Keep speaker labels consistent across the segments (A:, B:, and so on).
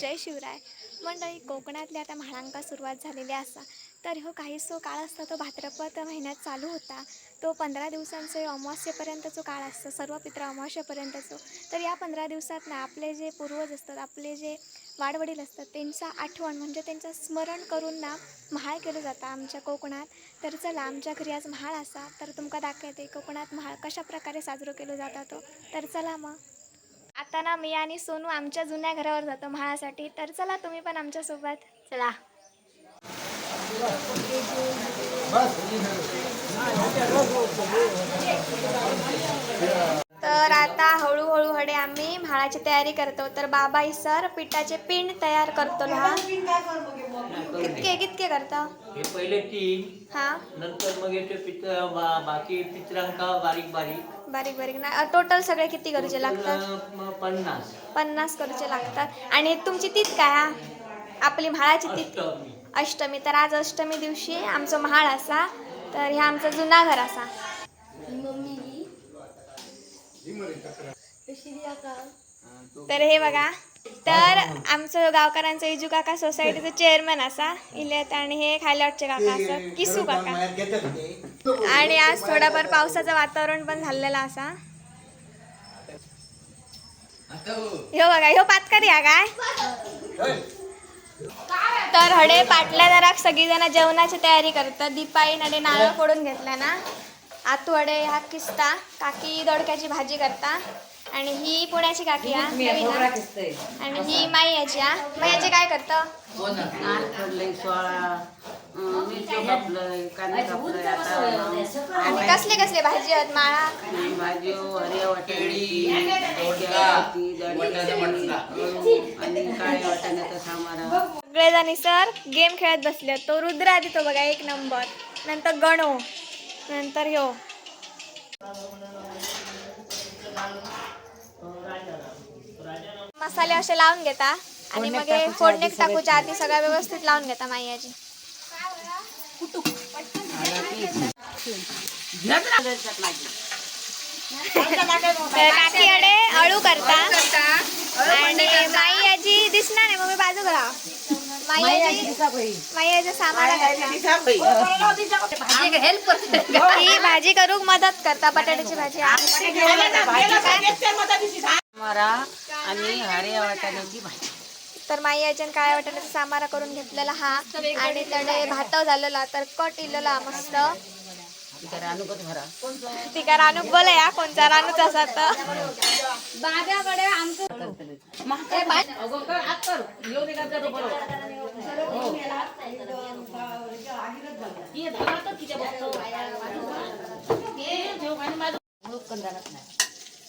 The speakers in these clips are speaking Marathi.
A: जय शिवराय. मंडळी कोकणातल्या आता म्हाळांका सुरुवात झालेली असा. तर हो काहीसो काळ असता तो भाद्रपद महिन्यात चालू होता. तो पंधरा दिवसांचे अमावस्येपर्यंतचो काळ असतो सर्व पित्र अमावस्येपर्यंतचो. तर या पंधरा दिवसात ना आपले जे पूर्वज असतात आपले जे वाडवडील असतात त्यांचा आठवण म्हणजे त्यांचं स्मरण करून ना म्हाळ केलं जातं आमच्या कोकणात. तर चला आमच्या घरी आज म्हाळ असा. तर तुमका दाखवते कोकणात महाळ कशा प्रकारे साजरो केलो जाता तो. तर चला मग. आता ना मी आणि सोनू आमच्या जुन्या घरावर जातो म्हाळासाठी तर चला तुम्ही पण आमच्यासोबत. चला. तर आता हळूहळू हडे आम्ही म्हाळाची तयारी करतो. तर बाबा सर पिठाचे पिंड तयार करतो हा कितके कितके करता?
B: हे पहिले तीन.
A: हा.
B: नंतर मग येते पित्र बाकी पित्रांका बारीक बारीक.
A: बारीक बारीक ना टोटल सगळे किती करूचे लागतात
B: पन्नास
A: पन्नास करूचे लागतात आणि तुमची तीत काय हा? आपली म्हाळाची तीत
B: अष्टमी
A: अष्टमी तर आज अष्टमी दिवशी आमचं महाळ असा तर हे आमचं जुना घर असा तर हे बघा तर आमचं गावकऱ्यांचं इजू काका सोसायटीचं चेअरमॅन असा इलेत आणि हे खायलाटचे काका असं किसू काका आणि आज थोडाफार पावसाचं वातावरण पण झालेलं असा. ह्यो बघा ह्यो पातकरी हा काय? तर हडे पाटल्या जराक सगळीजण जेवणाची तयारी करतात. दीपाई नडे नारळ फोडून घेतला ना. आतू हडे हा किसता. काकी दोडक्याची भाजी करता. आणि ही पुण्याची काकी हा हा. आणि ही माई याची हा. मग याची काय करतं?
C: नार फोडलंय सोळा अं, मिरची कापलंय कांदा कापलंय आता
A: आणि कसले कसले भाजी आहेत माळा?
C: भाजी वाटाण्याची अळू आणि काळ्या वाटाण्याचा सामारा
A: सगळेजणी सर गेम खेळत बसले तो रुद्र आधी तो बघा एक नंबर. नंतर गणो. नंतर ह्यो. मसाले असे लावून घेता. आणि मग हे फोडणीक टाकूच्या आधी सगळं व्यवस्थित लावून घेता मायाची तर काकी अडे अळू करता आणि माई आजी दिसणार नाही मग मी बाजू करा ही भाजी करूक मदत करता बटाट्याची भाजी
C: आणि हरिया वाटाण्याची भाजी
A: तर माई आजीन काळ्या वाटण्याचा सामारा करून घेतलेला हा. आणि तडे भाताव झालेला तर कट इलेला मस्त.
C: तिथे
A: तिका रानूक बोला या कोणचा रानूच असा तर.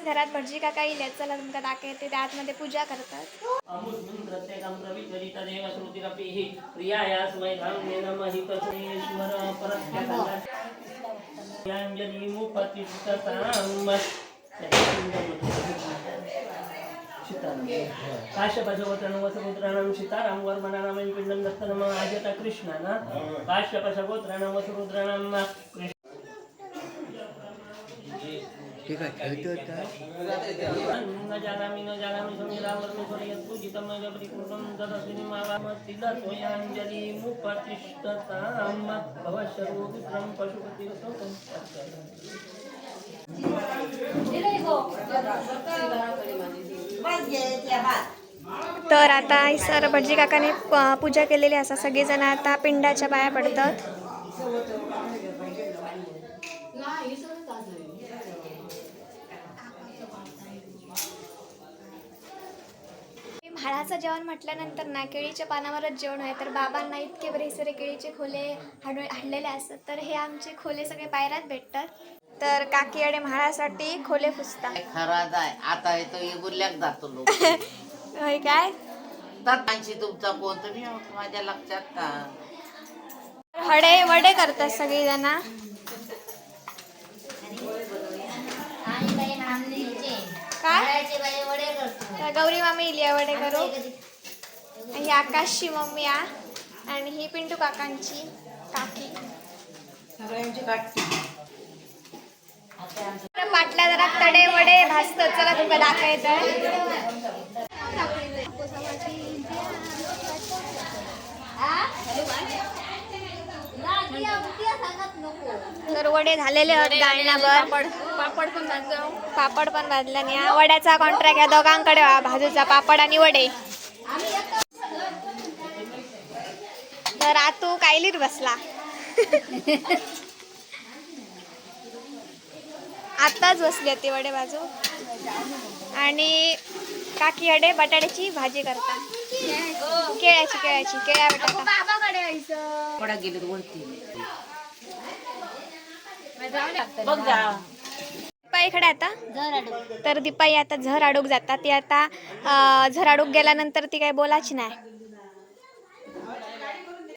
A: आताच घरात भटजी काका येईल चला तुमका दाखवते ते आतमध्ये पूजा करतात.
B: अमुस्मिन् प्रत्येकं प्रविचरितदेव श्रुतिरपि हि सीतारां वर्मणानां पिण्डं आजता कृष्णाना काश्यपशगोत्राणां वसुरुद्राणां मावामतिलत्वयाञ्जलिमुपतिष्ठतां भवशर्वोविप्रं पशुपतिरसोकं
A: तर आता सर भटजी काकाने प- पूजा केलेली असा सगळेजण आता पिंडाच्या पाया पडतात. म्हाळाचं जेवण म्हटल्यानंतर ना केळीच्या पानावरच जेवण आहे तर बाबांना इतके बरे सरे केळीचे खोले हाड हाडलेले असतात. तर हे आमचे खोले सगळे पायऱ्यात भेटतात. तर काकी आणि म्हाळासाठी खोले फुसतात
C: खराच आहे? आता येतो येगुर्ल्याक जातो लोक.
A: होय काय?
C: तटांशी तुमचा कोण तुम्ही माझ्या लक्षात का?
A: हडे वडे करतात सगळी जण काय गौरी मामी इली आहे वडे करू. आणि ही आकाशची मम्मी आ. आणि ही पिंटू काकांची काकी.
C: सगळ्यांची काटती
A: पाटल्या जरा तडे वडे भाजत. चला तुका दाखवायचं तर वडे झालेले आहेत गाळण्यावर पापड पण पापड पण भाजला नाही हा वड्याचा कॉन्ट्रॅक्ट या दोघांकडे हा, भाजूचा पापड आणि वडे. तर आतू कायलीर बसला. आताच बसली होती वडे बाजू आणि काकी हडे बटाट्याची भाजी करता केळ्याची केळ्याची केळ्या बटाटा.
C: पडा गेले वरती बघ जा.
A: इकडे आता? तर दीपाई आता झर आडूक जातात. ती आता झर आडूक गेल्यानंतर ती काही बोलाची नाही.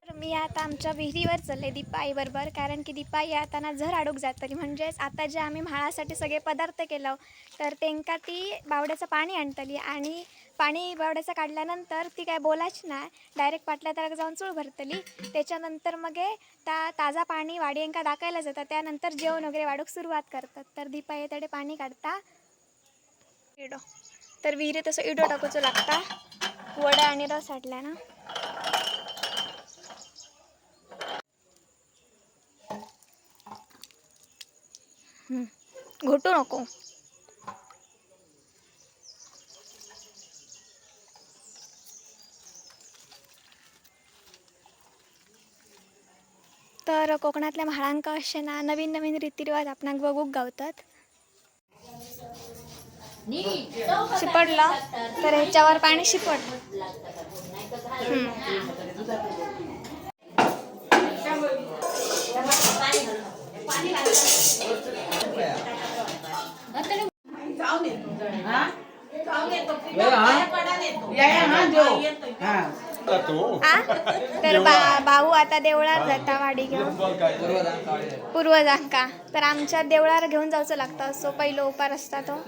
A: तर मी आता आमच्या विहिरीवर चालले दीपाई बरोबर कारण की दीपाई आता ना झर आडूक जातली म्हणजेच आता जे आम्ही म्हाळासाठी सगळे पदार्थ केलो तर तेंका ती बावड्याचं पाणी आणतली आणि पाणी बावड्याचं काढल्यानंतर ती काय बोलायची नाही. डायरेक्ट पाटल्या त्याला जाऊन चूळ भरतली. त्याच्यानंतर मग ता त्या ताजा पाणी वाडीयांका दाखायला जातात. त्यानंतर जेवण वगैरे वाढूक सुरुवात करतात. तर दीपा येतडे पाणी काढता. इडो. तर विहिरीत तसं इडो टाकूचो लागता. वडा आणि रस साठला ना. घोटू नको. तर कोकणातल्या म्हाळांका असे ना नवीन नवीन रीतिरिवाज आपणाक बघूक गावतात. शिपडलं तर ह्याच्यावर पाणी शिपड तर बा भाऊ आता देवळात जाता वाडी घेऊन. पूर्वजांका. तर आमच्या देवळार घेऊन जायचं लागतं. असो पहिलो उपार असता तो.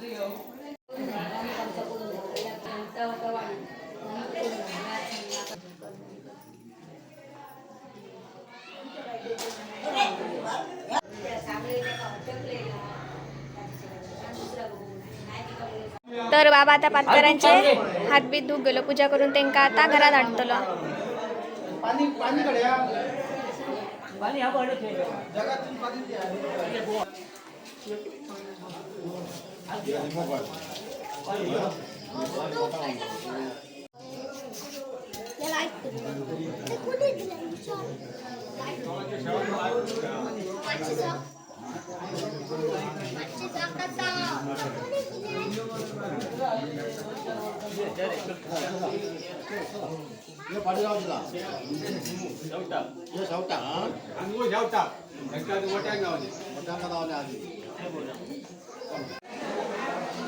A: तर बाबा आता पातकरांचे हातबीत धुक गेलो. पूजा करून त्यांका आता घरात
B: हा ठेव.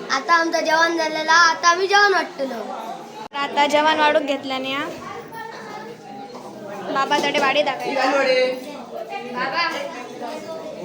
D: आता आमचं जेवण झालेलं आता आम्ही जेवण वाटतलो
A: तर आता जवान वाढूक घेतल्याने बाबा तडे वाडी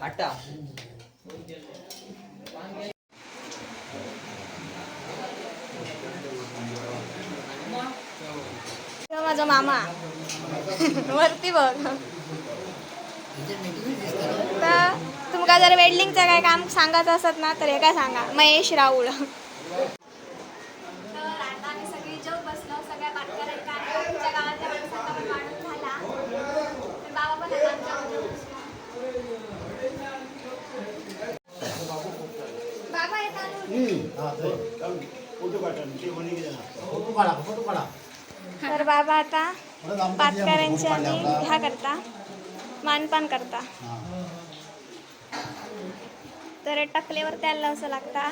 A: आटा माझा मामा. वरती बघ. तर तुमका जर वेल्डिंगचं काय काम सांगायचं असत ना तर हे काय सांगा? महेश राऊळ तर आता आम्ही सगळी जेव बसलो सगळ्या पाटकऱ्यांका आणि आमच्या गावातल्या माणसांना पण वाढून झाला तर बाबा पण आता आमच्या बाबा तर बाबा आता पातकऱ्यांची आम्ही ह्या करता मानपान करता. तर टकलेवर त्याला असं लागता.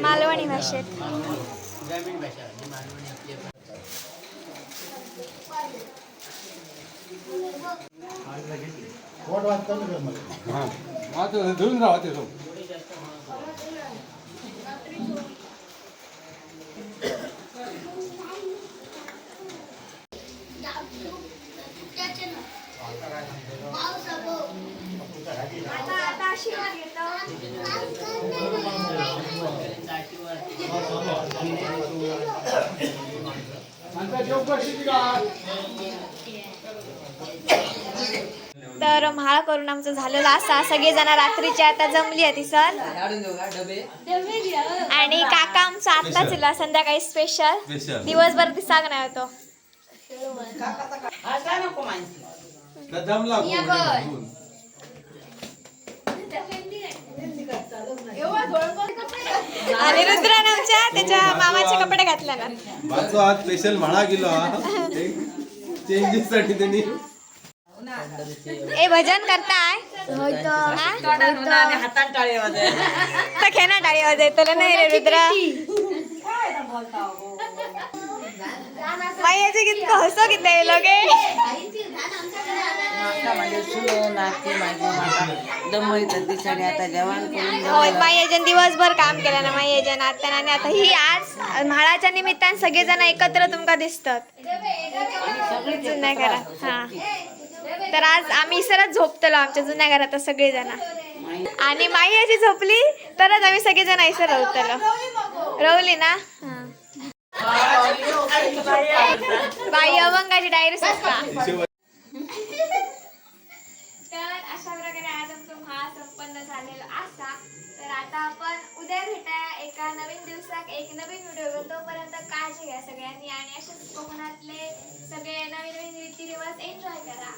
A: मालवणी भाषेत.
E: ग्रामीण भाषा जी मालवणी आपली आहे.
F: धरून राहा ते सोड.
A: आता आता आशीर्वाद घेतो तर म्हाळ करून आमचं झालेलं असा. सगळेजण रात्रीचे आता जमली आहे ती सर आणि काका आमचा आत्ताच इला संध्याकाळी स्पेशल. दिवसभर दिसाक नाही होतो. आणि रुद्रान आमच्या त्याच्या मामाचे कपडे घातले ना.
F: बाजू आज स्पेशल म्हणा गेलो. चेंजेस साठी त्यांनी
A: ए भजन करताय हा? तर. खेळणार टाळी वाजवतो नाही रे रुद्रा? मायाचे कितकं हसो किती होय मायाजन दिवसभर काम केलं ना मायाजन. आता आणि आता ही आज म्हाळाच्या निमित्तानं सगळेजण एकत्र तुमका दिसतात. जुन्या घरात हा. तर आज आम्ही सरच झोपतलो आमच्या जुन्या घरात सगळेजण. आणि माई अशी झोपली तरच आम्ही सगळेजण ऐसर रवतलो रवली ना? बाई अवंगाची डायरी असता तर अशा प्रकारे आज आमचं महा संपन्न झालेलं असा तर आता आपण उद्या भेटूया एका नवीन दिवसात एक नवीन व्हिडिओ घेऊन तोपर्यंत काळजी घ्या सगळ्यांनी आणि असेच कोकणातले सगळे नवीन नवीन रीतिरिवाज एन्जॉय करा.